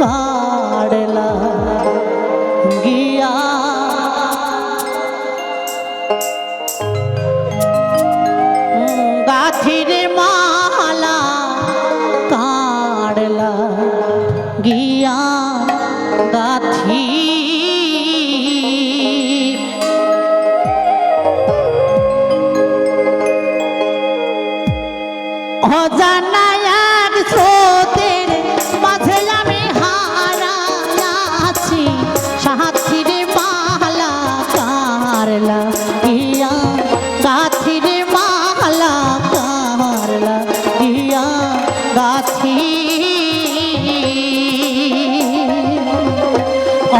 काढला गिया गाथीर माला काढला गिया गाथी অজান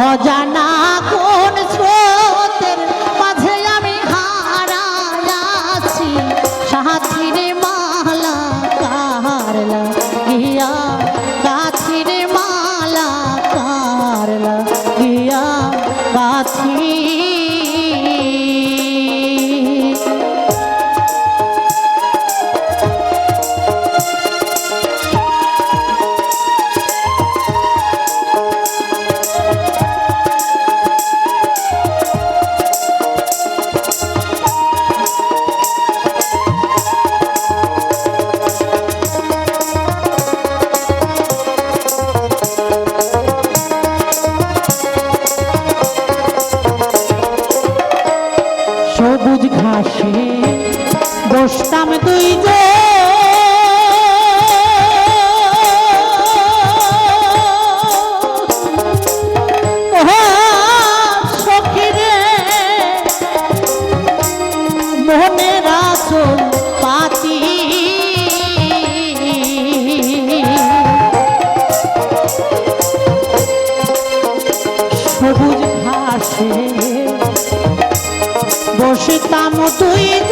অজানা কোন স্রোতের মাঝে আমি হারায়াছি সাথীর মালা কাহার লাগিয়া মতোই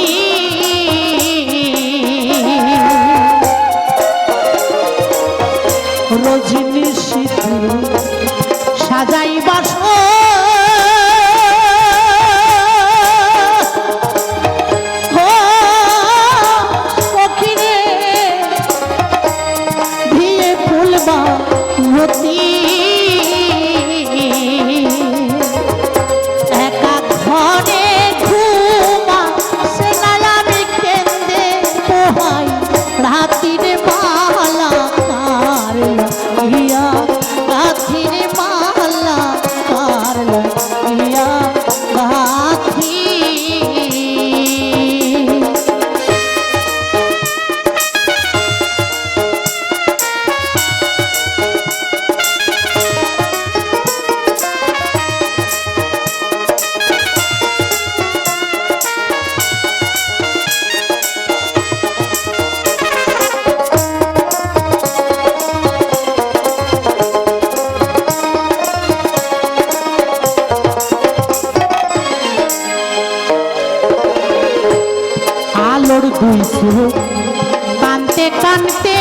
হয়েছিল কানতে কানতে